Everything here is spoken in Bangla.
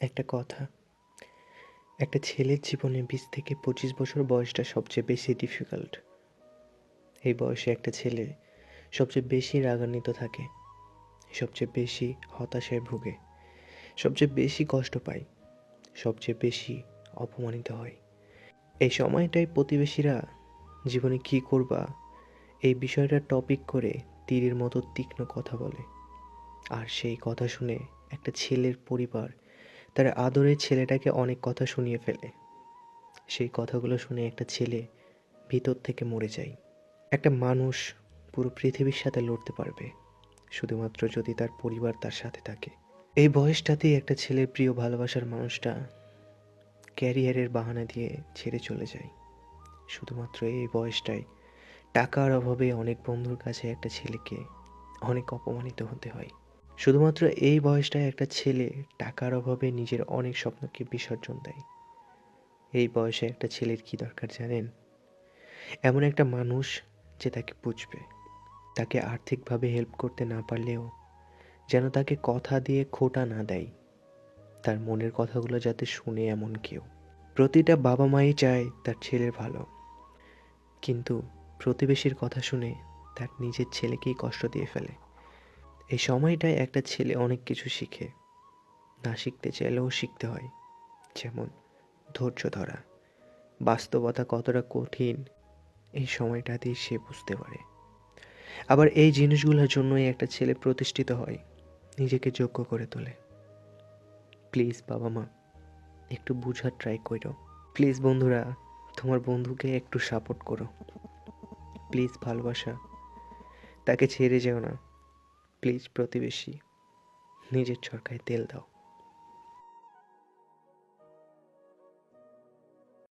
একটা কথা। একটা ছেলের জীবনে বিশ থেকে পঁচিশ বছর বয়সটা সবচেয়ে বেশি ডিফিকাল্ট এই বয়সে একটা ছেলে সবচেয়ে বেশি রাগান্বিত থাকে, সবচেয়ে বেশি হতাশায় ভুগে, সবচেয়ে বেশি কষ্ট পায়, সবচেয়ে বেশি অপমানিত হয়। এই সময়টায় প্রতিবেশীরা জীবনে কী করবা? এই বিষয়টা টপিক করে তীরের মতো তীক্ষ্ণ কথা বলে। আর সেই কথা শুনে একটা ছেলের পরিবার তার আদরের ছেলেটাকে অনেক কথা শুনিয়ে ফেলে। সেই কথাগুলো শুনে একটা ছেলে ভিতর থেকে মরে যায়। একটা মানুষ পুরো পৃথিবীর সাথে লড়তে পারবে, শুধুমাত্র যদি তার পরিবার তার সাথে থাকে। এই বয়সটাতেই একটা ছেলের প্রিয় ভালোবাসার মানুষটা ক্যারিয়ারের বাহানা দিয়ে ছেড়ে চলে যায়। শুধুমাত্র এই বয়সটায় টাকার অভাবে অনেক বন্ধুর কাছে একটা ছেলেকে অনেক অপমানিত হতে হয়। শুধুমাত্র এই বয়সটায় একটা ছেলে টাকার অভাবে নিজের অনেক স্বপ্নকে বিসর্জন দেয়। এই বয়সে একটা ছেলের কি দরকার জানেন? এমন একটা মানুষ যে তাকে বুঝবে, তাকে আর্থিকভাবে হেল্প করতে না পারলেও যেন তাকে কথা দিয়ে খোটা না দেয়। তার মনের কথাগুলো যাতে শুনে এমন কেউ। প্রতিটা বাবা মাই চায় তার ছেলের ভালো। কিন্তু প্রতিবেশীর কথা শুনে তার নিজের ছেলেকেই কষ্ট দিয়ে ফেলে। এই সময়টায় একটা ছেলে অনেক কিছু শিখে। না শিখতে চাইলেও শিখতে হয়। যেমন ধৈর্য ধরা, বাস্তবতা কতটা কঠিন, এই সময়টাতেই সে বুঝতে পারে। আবার এই জিনিসগুলোর জন্যই একটা ছেলে প্রতিষ্ঠিত হয়, নিজেকে যোগ্য করে তোলে। প্লিজ বাবা মা, একটু বুঝার ট্রাই করো। প্লিজ বন্ধুরা, তোমার বন্ধুকে একটু সাপোর্ট করো। প্লিজ ভালোবাসা, তাকে ছেড়ে যেও না। প্লিজ প্রতিবেশী নিজের চরকায় তেল দাও।